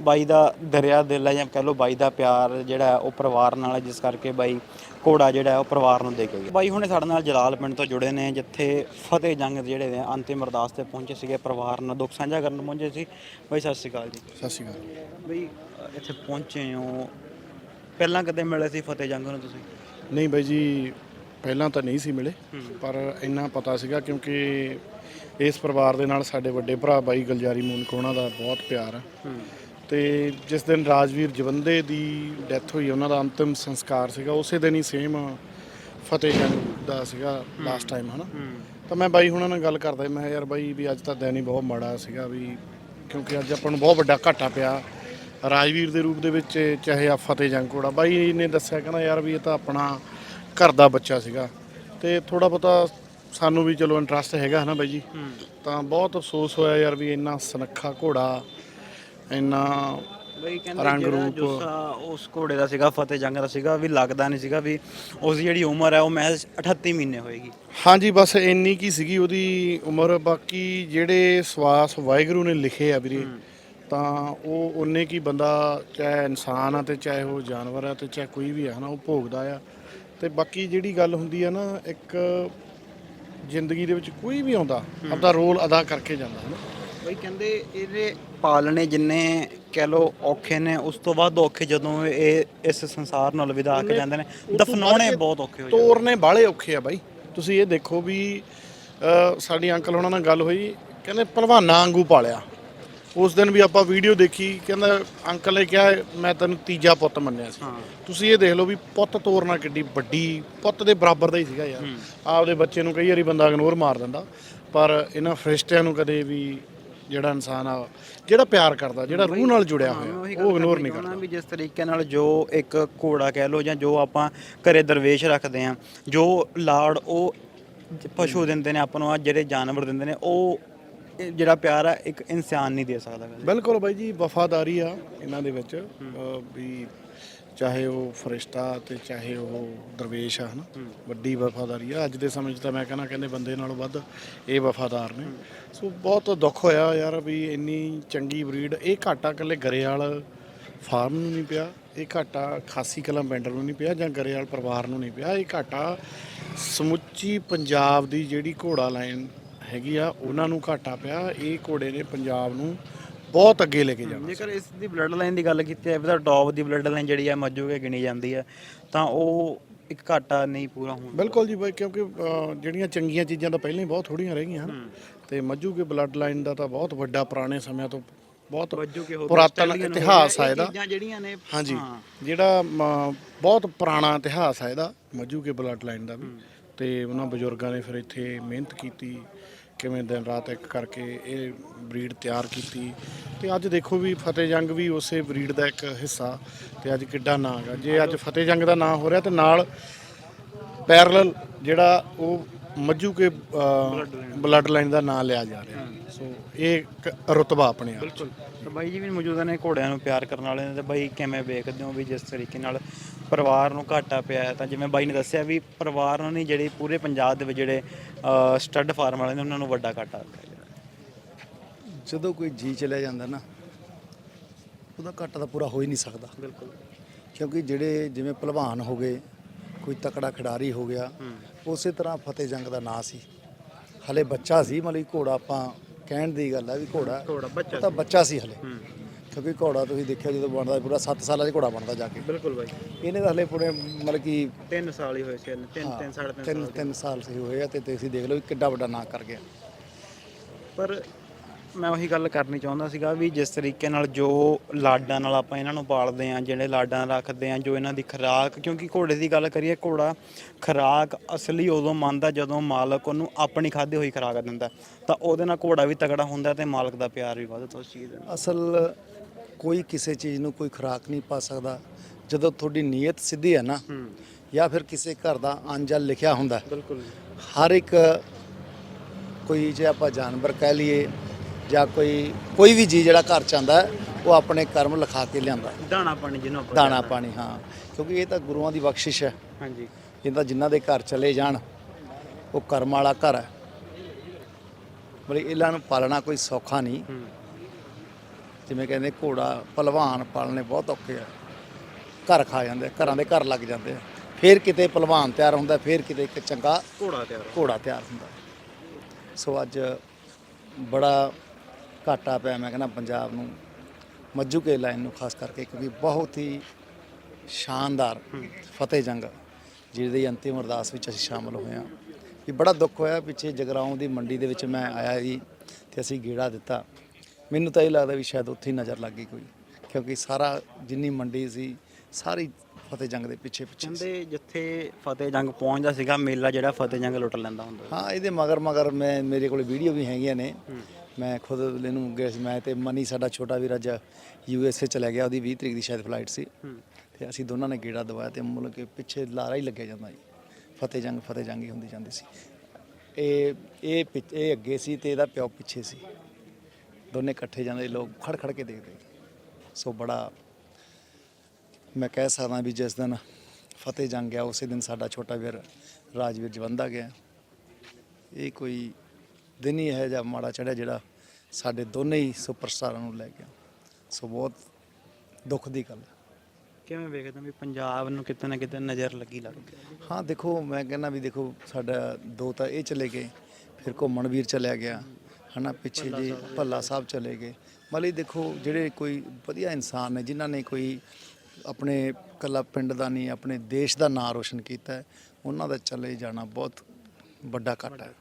ਬਾਈ ਦਾ ਦਰਿਆ ਦਿਲ ਹੈ ਜਾਂ ਕਹ ਲਓ ਬਾਈ ਦਾ ਪਿਆਰ ਜਿਹੜਾ ਉਹ ਪਰਿਵਾਰ ਨਾਲ ਹੈ ਜਿਸ ਕਰਕੇ ਬਾਈ ਘੋੜਾ ਜਿਹੜਾ ਉਹ ਪਰਿਵਾਰ ਨੂੰ ਦੇ ਕੇ ਗਿਆ। ਬਾਈ ਹੁਣੇ ਸਾਡੇ ਨਾਲ ਜਲਾਲ ਪਿੰਡ ਤੋਂ ਜੁੜੇ ਨੇ ਜਿੱਥੇ ਫਤਿਹ ਜੰਗ ਜਿਹੜੇ ਨੇ ਅੰਤਿਮ ਅਰਦਾਸ ਤੇ ਪਹੁੰਚੇ ਸੀਗੇ ਪਰਿਵਾਰ ਨਾਲ ਦੁੱਖ ਸਾਂਝਾ ਕਰਨ ਪਹੁੰਚੇ ਸੀ। ਬਾਈ ਸਤਿ ਸ਼੍ਰੀ ਅਕਾਲ ਜੀ। ਸਤਿ ਸ਼੍ਰੀ ਅਕਾਲ। ਬਈ ਇੱਥੇ ਪਹੁੰਚੇ ਹੋ ਪਹਿਲਾਂ ਕਦੇ ਮਿਲੇ ਸੀ ਫਤਿਹ ਜੰਗ ਨੂੰ ਤੁਸੀਂ? ਨਹੀਂ ਬਾਈ ਜੀ ਪਹਿਲਾਂ ਤਾਂ ਨਹੀਂ ਸੀ ਮਿਲੇ ਪਰ ਇੰਨਾ ਪਤਾ ਸੀਗਾ ਕਿਉਂਕਿ ਇਸ ਪਰਿਵਾਰ ਦੇ ਨਾਲ ਸਾਡੇ ਵੱਡੇ ਭਰਾ ਬਾਈ ਗਲਜਾਰੀ ਮੂਨਕੋਣਾ ਦਾ ਬਹੁਤ ਪਿਆਰ ਹੈ। ਤੇ ਜਿਸ ਦਿਨ ਰਾਜਵੀਰ ਜਵੰਦੇ ਦੀ ਡੈਥ ਹੋਈ ਉਹਨਾਂ ਦਾ ਅੰਤਿਮ ਸੰਸਕਾਰ ਸੀਗਾ ਉਸੇ ਦਿਨ ਹੀ ਸੇਮ ਫਤਿਹ ਜੰਗ ਦਾ ਸੀਗਾ ਲਾਸਟ ਟਾਈਮ ਹਨਾ? ਤਾਂ ਮੈਂ ਬਾਈ ਹੁਣਾਂ ਨਾਲ ਗੱਲ ਕਰਦਾ ਮੈਂ ਯਾਰ ਬਾਈ ਵੀ ਅੱਜ ਤਾਂ ਦਿਨ ਹੀ ਬਹੁਤ ਮਾੜਾ ਸੀਗਾ ਵੀ ਕਿਉਂਕਿ ਅੱਜ ਆਪਾਂ ਨੂੰ ਬਹੁਤ ਵੱਡਾ ਘਾਟਾ ਪਿਆ। ਰਾਜਵੀਰ ਦੇ ਰੂਪ ਦੇ ਵਿੱਚ ਚਾਹੇ ਆ ਫਤਿਹ ਜੰਗ ਕੋੜਾ ਬਾਈ ਨੇ ਦੱਸਿਆ ਕਹਿੰਦਾ ਯਾਰ ਵੀ ਇਹ ਤਾਂ ਆਪਣਾ ਘਰ ਦਾ ਬੱਚਾ ਸੀਗਾ। ਤੇ ਥੋੜਾ ਬਹੁਤਾ ਸਾਨੂੰ ਵੀ ਚਲੋ ਇੰਟਰਸਟ ਹੈਗਾ ਹਨਾ ਬਾਈ ਜੀ? ਤਾਂ ਬਹੁਤ ਅਫਸੋਸ ਹੋਇਆ ਯਾਰ ਵੀ ਇੰਨਾ ਸੁਨੱਖਾ ਘੋੜਾ ਇੰਨਾ ਬਈ ਕਹਿੰਦੇ ਜਿਹੜਾ ਰੂਪ। ਜੁੱਸਾ ਉਸ ਘੋੜੇ ਦਾ ਸੀਗਾ ਫਤਿਹ ਜੰਗ ਦਾ ਸੀਗਾ ਵੀ ਲੱਗਦਾ ਨਹੀਂ ਸੀਗਾ ਵੀ ਉਸ ਦੀ ਜਿਹੜੀ ਉਮਰ ਹੈ ਉਹ ਮਹਿਜ਼ 38 ਮਹੀਨੇ ਹੋਏਗੀ। ਹਾਂਜੀ ਬਸ ਇੰਨੀ ਕੀ ਸੀਗੀ ਉਹਦੀ ਉਮਰ। ਬਾਕੀ ਜਿਹੜੇ ਸਵਾਸ ਵਾਹਿਗੁਰੂ ਨੇ ਲਿਖੇ ਆ ਵੀਰੇ ਤਾਂ ਉਹ ਉਹਨੇ ਕੀ ਬੰਦਾ ਚਾਹੇ ਇਨਸਾਨ ਆ ਤੇ ਚਾਹੇ ਉਹ ਜਾਨਵਰ ਆ ਤੇ ਚਾਹੇ ਕੋਈ ਵੀ ਆ ਹਨਾ ਉਹ ਭੋਗਦਾ ਆ। ਤੇ ਬਾਕੀ ਜਿਹੜੀ ਗੱਲ ਹੁੰਦੀ ਆ ਨਾ ਇੱਕ ਜ਼ਿੰਦਗੀ ਦੇ ਵਿੱਚ ਕੋਈ ਵੀ ਆਉਂਦਾ ਆਪਦਾ ਰੋਲ ਅਦਾ ਕਰਕੇ ਜਾਂਦਾ ਹਨਾ। ਬਈ ਕਹਿੰਦੇ ਇਹਦੇ ਪਾਲਣੇ ਜਿੰਨੇ ਕਹਿ ਲੋ ਔਖੇ ਨੇ ਉਸ ਤੋਂ ਵੱਧ ਔਖੇ ਜਦੋਂ ਇਹ ਇਸ ਸੰਸਾਰ ਨਾਲ ਵਿਦਾ ਕੇ ਜਾਂਦੇ ਨੇ। ਦਫਨਾਉਣੇ ਬਹੁਤ ਔਖੇ ਹੋ ਜਾਂਦੇ ਤੋਰਨੇ ਬਾਲੇ ਔਖੇ ਆ ਬਾਈ। ਤੁਸੀਂ ਇਹ ਦੇਖੋ ਵੀ ਸਾਡੀ ਅੰਕਲ ਉਹਨਾਂ ਨਾਲ ਗੱਲ ਹੋਈ ਕਹਿੰਦੇ ਭਲਵਾਨਾਂ ਵਾਂਗੂ ਪਾਲਿਆ। ਉਸ ਦਿਨ ਵੀ ਆਪਾਂ ਵੀਡੀਓ ਦੇਖੀ ਕਹਿੰਦਾ ਅੰਕਲ ਨੇ ਕਿਹਾ ਮੈਂ ਤੈਨੂੰ ਤੀਜਾ ਪੁੱਤ ਮੰਨਿਆ ਸੀ। ਤੁਸੀਂ ਇਹ ਦੇਖ ਲਓ ਵੀ ਪੁੱਤ ਤੋਰਨਾ ਕਿੱਡੀ ਵੱਡੀ ਪੁੱਤ ਦੇ ਬਰਾਬਰ ਦਾ ਹੀ ਸੀਗਾ ਯਾਰ। ਆਪਦੇ ਬੱਚੇ ਨੂੰ ਕਈ ਵਾਰੀ ਬੰਦਾ ਇਗਨੋਰ ਮਾਰ ਦਿੰਦਾ ਪਰ ਇਹਨਾਂ ਫਰਿਸ਼ਤਿਆਂ ਨੂੰ ਕਦੇ ਵੀ ਜਿਹੜਾ ਇਨਸਾਨ ਆ ਜਿਹੜਾ ਪਿਆਰ ਕਰਦਾ ਜਿਹੜਾ ਰੂਹ ਨਾਲ ਜੁੜਿਆ ਹੋਇਆ ਉਹ ਇਗਨੋਰ ਨਹੀਂ ਕਰਦਾ। ਵੀ ਜਿਸ ਤਰੀਕੇ ਨਾਲ ਜੋ ਇੱਕ ਘੋੜਾ ਕਹਿ ਲਓ ਜਾਂ ਜੋ ਆਪਾਂ ਘਰੇ ਦਰਵੇਸ਼ ਰੱਖਦੇ ਆ ਜੋ ਲਾੜ ਉਹ ਪਸ਼ੂ ਦਿੰਦੇ ਨੇ ਆਪਾਂ ਨੂੰ ਆ ਜਿਹੜੇ ਜਾਨਵਰ ਦਿੰਦੇ ਨੇ ਉਹ ਜਿਹੜਾ ਪਿਆਰ ਆ ਇੱਕ ਇਨਸਾਨ ਨਹੀਂ ਦੇ ਸਕਦਾ ਕਦੇ। ਬਿਲਕੁਲ ਬਾਈ ਜੀ ਵਫਾਦਾਰੀ ਆ ਇਹਨਾਂ ਦੇ ਵਿੱਚ ਵੀ ਚਾਹੇ ਉਹ ਫਰਿਸ਼ਤਾ ਤੇ ਚਾਹੇ ਉਹ ਦਰਵੇਸ਼ ਆ ਹਨਾ? ਵੱਡੀ ਵਫਾਦਾਰੀ ਆ। ਅੱਜ ਦੇ ਸਮੇਂ 'ਚ ਤਾਂ ਮੈਂ ਕਹਿੰਦਾ ਕਹਿੰਦੇ ਬੰਦੇ ਨਾਲੋਂ ਵੱਧ ਇਹ ਵਫਾਦਾਰ ਨੇ। ਸੋ ਬਹੁਤ ਦੁੱਖ ਹੋਇਆ ਯਾਰ ਵੀ ਇੰਨੀ ਚੰਗੀ ਬਰੀਡ ਇਹ ਘਾਟਾ ਇਕੱਲੇ ਗਰੇਵਾਲ ਫਾਰਮ ਨੂੰ ਨਹੀਂ ਪਿਆ ਇਹ ਘਾਟਾ ਖਾਸੀ ਕਲਮ ਪਿੰਡ ਨੂੰ ਨਹੀਂ ਪਿਆ ਜਾਂ ਗਰੇਵਾਲ ਪਰਿਵਾਰ ਨੂੰ ਨਹੀਂ ਪਿਆ। ਇਹ ਘਾਟਾ ਸਮੁੱਚੀ ਪੰਜਾਬ ਦੀ ਜਿਹੜੀ ਘੋੜਾ ਲਾਈਨ ਹੈਗੀ ਆ ਉਹਨਾਂ ਨੂੰ ਘਾਟਾ ਪਿਆ। ਇਹ ਘੋੜੇ ਨੇ ਪੰਜਾਬ ਨੂੰ ਬਹੁਤ ਅੱਗੇ ਲੈ ਕੇ ਜਾਣਾ ਜੇਕਰ ਇਸ ਦੀ ਬਲੱਡ ਲਾਈਨ ਦੀ ਗੱਲ ਕੀਤੀ ਜਾਵੇ ਤਾਂ ਟੌਪ ਦੀ ਬਲੱਡ ਲਾਈਨ ਜਿਹੜੀ ਆ ਮੱਜੂ ਕੇ ਗਿਣੀ ਜਾਂਦੀ ਆ ਤਾਂ ਉਹ ਇੱਕ ਘਾਟਾ ਨਹੀਂ ਪੂਰਾ ਹੁੰਦਾ ਬਿਲਕੁਲ ਜੀ ਬਾਈ ਕਿਉਂਕਿ ਜਿਹੜੀਆਂ ਚੰਗੀਆਂ ਚੀਜ਼ਾਂ ਤਾਂ ਪਹਿਲਾਂ ਹੀ ਬਹੁਤ ਥੋੜੀਆਂ ਰਹਿ ਗਈਆਂ ਹਨ। ਤੇ ਮੱਜੂ ਕੇ ਬਲੱਡ ਲਾਈਨ ਦਾ ਤਾਂ ਬਹੁਤ ਵੱਡਾ ਪੁਰਾਣੇ ਸਮਿਆਂ ਤੋਂ ਬਹੁਤ ਮੱਜੂ ਕੇ ਹੋ ਗਏ, ਪੁਰਾਤਨ ਆਸਟ੍ਰੇਲੀਅਨ ਹੋ ਗਏ, ਇਤਿਹਾਸ ਆ ਇਹ ਇਹਦਾ। ਚੀਜ਼ਾਂ ਜਿਹੜੀਆਂ ਨੇ ਹਾਂਜੀ। ਜਿਹੜਾ ਮ, ਬਹੁਤ ਪੁਰਾਣਾ ਇਤਿਹਾਸ ਹੈ ਇਹਦਾ ਮੱਜੂ ਕੇ ਬਲੱਡ ਲਾਈਨ ਦਾ ਵੀ। ਤੇ ਉਹਨਾਂ ਬਜ਼ੁਰਗਾਂ ਨੇ ਫਿਰ ਇੱਥੇ ਮਿਹਨਤ ਕੀਤੀ ਕਿਵੇਂ ਦਿਨ ਰਾਤ ਇੱਕ ਕਰਕੇ ਇਹ ਬਰੀਡ ਤਿਆਰ ਕੀਤੀ। ਤੇ ਅੱਜ ਦੇਖੋ ਵੀ ਫਤਿਹ ਜੰਗ ਵੀ ਉਸੇ ਬਰੀਡ ਦਾ ਇੱਕ ਹਿੱਸਾ ਤੇ ਅੱਜ ਕਿੱਡਾ ਨਾਂ ਹੈਗਾ। ਜੇ ਅੱਜ ਫਤਿਹ ਜੰਗ ਦਾ ਨਾਂ ਹੋ ਰਿਹਾ ਤੇ ਨਾਲ ਪੈਰਲਲ ਜਿਹੜਾ ਉਹ ਮੱਜੂ ਕੇ ਬਲੱਡ ਲਾਈਨ ਦਾ ਨਾਂ ਲਿਆ ਜਾ ਰਿਹਾ। ਸੋ ਇਹ ਇੱਕ ਰੁਤਬਾ ਆਪਣੇ ਆਪ 'ਚ। ਤਾਂ ਬਾਈ ਜੀ ਵੀ ਮੌਜੂਦ ਨੇ ਘੋੜਿਆਂ ਨੂੰ ਪਿਆਰ ਕਰਨ ਵਾਲੇ ਨੇ ਤੇ ਬਾਈ ਕਿਵੇਂ ਵੇਖਦੇ ਹੋ ਵੀ ਜਿਸ ਤਰੀਕੇ ਨਾਲ ਪਰਿਵਾਰ ਨੂੰ ਘਾਟਾ ਪਿਆ ਹੈ? ਤਾਂ ਜਿਵੇਂ ਬਾਈ ਨੇ ਦੱਸਿਆ ਵੀ ਪਰਿਵਾਰ ਨੂੰ ਨਹੀਂ ਜਿਹੜੇ ਪੂਰੇ ਪੰਜਾਬ ਦੇ ਵਿੱਚ ਜਿਹੜੇ ਸਟੱਡ ਫਾਰਮ ਵਾਲੇ ਨੇ ਉਹਨਾਂ ਨੂੰ ਵੱਡਾ ਘਾਟਾ ਪਿਆ। ਜਦੋਂ ਕੋਈ ਜੀ ਚਲਿਆ ਜਾਂਦਾ ਨਾ ਉਹਦਾ ਘਾਟਾ ਤਾਂ ਪੂਰਾ ਹੋ ਹੀ ਨਹੀਂ ਸਕਦਾ। ਬਿਲਕੁਲ। ਕਿਉਂਕਿ ਜਿਹੜੇ ਜਿਵੇਂ ਪਹਿਲਵਾਨ ਹੋ ਗਏ ਕੋਈ ਤਕੜਾ ਖਿਡਾਰੀ ਹੋ ਗਿਆ ਉਸੇ ਤਰ੍ਹਾਂ ਫਤਿਹ ਜੰਗ ਦਾ ਨਾਂ ਸੀ। ਹਲੇ ਬੱਚਾ ਸੀ ਮਤਲਬ ਘੋੜਾ ਆਪਾਂ ਕਹਿਣ ਦੀ ਗੱਲ ਹੈ ਵੀ ਘੋੜਾ ਘੋੜਾ ਬੱਚਾ ਉਹ ਤਾਂ ਬੱਚਾ ਸੀ ਹਲੇ। ਕਿਉਂਕਿ ਘੋੜਾ ਤੁਸੀਂ ਦੇਖਿਆ ਜਦੋਂ ਬਣਦਾ ਪੂਰਾ 7 ਸਾਲਾਂ 'ਚ ਘੋੜਾ ਬਣਦਾ ਜਾ ਕੇ। ਬਿਲਕੁਲ ਬਾਈ। ਇਹਨੇ ਤਾਂ ਹਲੇ ਪੂਰੇ ਮਤਲਬ ਕਿ 3 ਸਾਲ ਹੀ ਹੋਏ ਸੀ ਇਹਨੂੰ, ਤਿੰਨ ਤਿੰਨ ਸਾਢੇ ਤਿੰਨ ਤਿੰਨ ਤਿੰਨ ਸਾਲ ਸੇ ਹੋਏ ਆ ਤੇ ਤੁਸੀਂ ਦੇਖ ਲਓ ਕਿੱਡਾ ਵੱਡਾ ਨਾਂ ਕਰ ਗਿਆ। ਪਰ ਮੈਂ ਉਹੀ ਗੱਲ ਕਰਨੀ ਚਾਹੁੰਦਾ ਸੀਗਾ ਵੀ ਜਿਸ ਤਰੀਕੇ ਨਾਲ ਜੋ ਲਾਡਾਂ ਨਾਲ ਆਪਾਂ ਇਹਨਾਂ ਨੂੰ ਪਾਲਦੇ ਆਂ ਜਿਹੜੇ ਲਾਡਾਂ ਰੱਖਦੇ ਆਂ ਜੋ ਇਹਨਾਂ ਦੀ ਖੁਰਾਕ ਕਿਉਂਕਿ ਘੋੜੇ ਦੀ ਗੱਲ ਕਰੀਏ ਘੋੜਾ ਖੁਰਾਕ ਅਸਲੀ ਉਦੋਂ ਮੰਨਦਾ ਜਦੋਂ ਮਾਲਕ ਉਹਨੂੰ ਆਪਣੀ ਖਾਧੀ ਹੋਈ ਖੁਰਾਕ ਦਿੰਦਾ। ਤਾਂ ਉਹਦੇ ਨਾਲ ਘੋੜਾ ਵੀ ਤਕੜਾ ਹੁੰਦਾ ਤੇ ਮਾਲਕ ਦਾ ਪਿਆਰ ਵੀ ਵੱਧਦਾ ਉਸ ਚੀਜ਼ ਦੇ ਨਾਲ। ਅਸਲ ਕੋਈ ਕਿਸੇ ਚੀਜ਼ ਨੂੰ ਕੋਈ ਖੁਰਾਕ ਨਹੀਂ ਪਾ ਸਕਦਾ। ਜਦੋਂ ਤੁਹਾਡੀ ਨੀਅਤ ਸਿੱਧੀ ਹੈ ਨਾ ਜਾਂ ਫਿਰ ਕਿਸੇ ਘਰ ਦਾ ਅੰਜਲ ਲਿਖਿਆ ਹੁੰਦਾ। ਬਿਲਕੁਲ। ਹਰ ਇੱਕ ਕੋਈ ਜੇ ਆਪਾਂ ਜਾਨਵਰ ਕਹਿ ਲਈਏ ਜਾਂ ਕੋਈ ਕੋਈ ਵੀ ਜੀ ਜਿਹੜਾ ਘਰ ਚ ਆਂਦਾ ਉਹ ਆਪਣੇ ਕਰਮ ਲਿਖਾ ਕੇ ਲਿਆਂਦਾ। ਦਾਣਾ ਪਾਣੀ ਜਿਹਨੂੰ ਆਪਾਂ ਦਾਣਾ ਪਾਣੀ ਹਾਂ। ਕਿਉਂਕਿ ਇਹ ਤਾਂ ਗੁਰੂਆਂ ਦੀ ਬਖਸ਼ਿਸ਼ ਹੈ। ਹਾਂਜੀ। ਤਾਂ ਜਿਨ੍ਹਾਂ ਦੇ ਘਰ ਚਲੇ ਜਾਣ ਉਹ ਕਰਮ ਵਾਲਾ ਘਰ ਹੈ। ਬਈ ਇਹਨਾਂ ਨੂੰ ਪਾਲਣਾ ਕੋਈ ਸੌਖਾ ਨਹੀਂ। ਜਿਵੇਂ ਕਹਿੰਦੇ ਘੋੜਾ ਪਹਿਲਵਾਨ ਪਾਲਣੇ ਬਹੁਤ ਔਖੇ ਆ। ਘਰ ਖਾ ਜਾਂਦੇ ਘਰਾਂ ਦੇ ਘਰ ਲੱਗ ਜਾਂਦੇ ਆ। ਫਿਰ ਕਿਤੇ ਪਹਿਲਵਾਨ ਤਿਆਰ ਹੁੰਦਾ ਫਿਰ ਕਿਤੇ ਇੱਕ ਚੰਗਾ ਘੋੜਾ ਤਿਆਰ ਘੋੜਾ ਤਿਆਰ ਹੁੰਦਾ। ਸੋ ਅੱਜ ਬੜਾ ਘਾਟਾ ਪਿਆ ਮੈਂ ਕਹਿੰਦਾ ਪੰਜਾਬ ਨੂੰ ਮੱਜੂ ਕੇ ਲਾਈਨ ਨੂੰ ਖਾਸ ਕਰਕੇ ਕਿਉਂਕਿ ਬਹੁਤ ਹੀ ਸ਼ਾਨਦਾਰ ਫਤਿਹ ਜੰਗ ਜਿਹਦੀ ਅੰਤਿਮ ਅਰਦਾਸ ਵਿੱਚ ਅਸੀਂ ਸ਼ਾਮਲ ਹੋਏ ਹਾਂ। ਵੀ ਬੜਾ ਦੁੱਖ ਹੋਇਆ ਪਿੱਛੇ ਜਗਰਾਉਂ ਦੀ ਮੰਡੀ ਦੇ ਵਿੱਚ ਮੈਂ ਆਇਆ ਜੀ ਤੇ ਅਸੀਂ ਗੇੜਾ ਦਿੱਤਾ। ਮੈਨੂੰ ਤਾਂ ਇਹ ਲੱਗਦਾ ਵੀ ਸ਼ਾਇਦ ਉੱਥੇ ਹੀ ਨਜ਼ਰ ਲੱਗ ਗਈ ਕੋਈ ਕਿਉਂਕਿ ਸਾਰਾ ਜਿੰਨੀ ਮੰਡੀ ਸੀ ਸਾਰੀ ਫਤਿਹ ਜੰਗ ਦੇ ਪਿੱਛੇ ਪਿੱਛੇ। ਕਹਿੰਦੇ ਜਿੱਥੇ ਫਤਿਹ ਜੰਗ ਪਹੁੰਚਦਾ ਸੀਗਾ ਮੇਲਾ ਜਿਹੜਾ ਫਤਿਹ ਜੰਗ ਲੁੱਟ ਲੈਂਦਾ ਹੁੰਦਾ ਹਾਂ ਇਹਦੇ ਮਗਰ ਮਗਰ ਮੈਂ ਮੇਰੇ ਕੋਲ ਵੀਡੀਓ ਵੀ ਹੈਗੀਆਂ ਨੇ। ਮੈਂ ਖੁਦ ਇਹਨੂੰ ਗਿਆ ਸੀ ਮੈਂ ਤੇ ਮਨੀ ਸਾਡਾ ਛੋਟਾ ਵੀਰ ਅੱਜ ਯੂ ਐਸ ਏ ਚਲਾ ਗਿਆ ਉਹਦੀ 20 ਤਰੀਕ ਦੀ ਸ਼ਾਇਦ ਫਲਾਈਟ ਸੀ। ਤੇ ਅਸੀਂ ਦੋਨਾਂ ਨੇ ਗੇੜਾ ਦਵਾਇਆ ਤੇ ਮੁੱਲ ਕੇ ਪਿੱਛੇ ਲਾਰਾ ਹੀ ਲੱਗਿਆ ਜਾਂਦਾ ਜੀ। ਫਤਿਹ ਜੰਗ ਫਤਿਹ ਜੰਗ ਹੀ ਹੁੰਦੀ ਜਾਂਦੀ ਸੀ। ਇਹ ਇਹ ਪਿੱਛ- ਇਹ ਅੱਗੇ ਸੀ ਤੇ ਇਹਦਾ ਪਿਓ ਪਿੱਛੇ ਸੀ। ਦੋਨੇ ਇਕੱਠੇ ਜਾਂਦੇ ਲੋਕ ਖੜ ਖੜ ਕੇ ਦੇਖਦੇ ਸੋ। ਬੜਾ ਮੈਂ ਕਹਿ ਸਕਦਾ ਵੀ ਜਿਸ ਦਿਨ ਫਤਿਹ ਜੰਗ ਗਿਆ ਉਸੇ ਦਿਨ ਸਾਡਾ ਛੋਟਾ ਵੀਰ ਰਾਜਵੀਰ ਜਵੰਦਾ ਗਿਆ। ਇਹ ਕੋਈ ਦਿਨ ਹੀ ਹੈ ਜਾਂ ਮਾੜਾ ਚੜਿਆ ਜਿਹੜਾ ਸਾਡੇ ਦੋਨੇ ਹੀ ਸੁਪਰਸਟਾਰਾਂ ਨੂੰ ਲੈ ਗਿਆ ਸੋ ਬਹੁਤ ਦੁੱਖ ਦੀ ਗੱਲ ਹੈ। ਕਿਵੇਂ ਵੇਖਦੇ ਵੀ ਪੰਜਾਬ ਨੂੰ ਕਿਤੇ ਨਾ ਕਿਤੇ ਨਜ਼ਰ ਲੱਗੀ ਲੱਗਦੀ ਹਾਂ ਦੇਖੋ ਮੈਂ ਕਹਿੰਦਾ ਵੀ ਦੇਖੋ ਸਾਡਾ ਦੋ ਤਾਂ ਇਹ ਚਲੇ ਗਏ ਫਿਰ ਘੁੰਮਣ ਵੀਰ ਚਲਿਆ ਗਿਆ ਹਨਾ ਪਿੱਛੇ ਜੀ ਭੱਲਾ ਸਾਹਿਬ ਚਲੇ ਗਏ। ਮਤਲਬ ਦੇਖੋ ਜਿਹੜੇ ਕੋਈ ਵਧੀਆ ਇਨਸਾਨ ਨੇ ਜਿਨ੍ਹਾਂ ਨੇ ਕੋਈ ਆਪਣੇ ਕੱਲਾ ਪਿੰਡ ਦਾ ਨਹੀਂ ਆਪਣੇ ਦੇਸ਼ ਦਾ ਨਾਂ ਰੋਸ਼ਨ ਕੀਤਾ ਉਹਨਾਂ ਦਾ ਚਲੇ ਜਾਣਾ ਬਹੁਤ ਵੱਡਾ ਘਾਟਾ ਹੈ।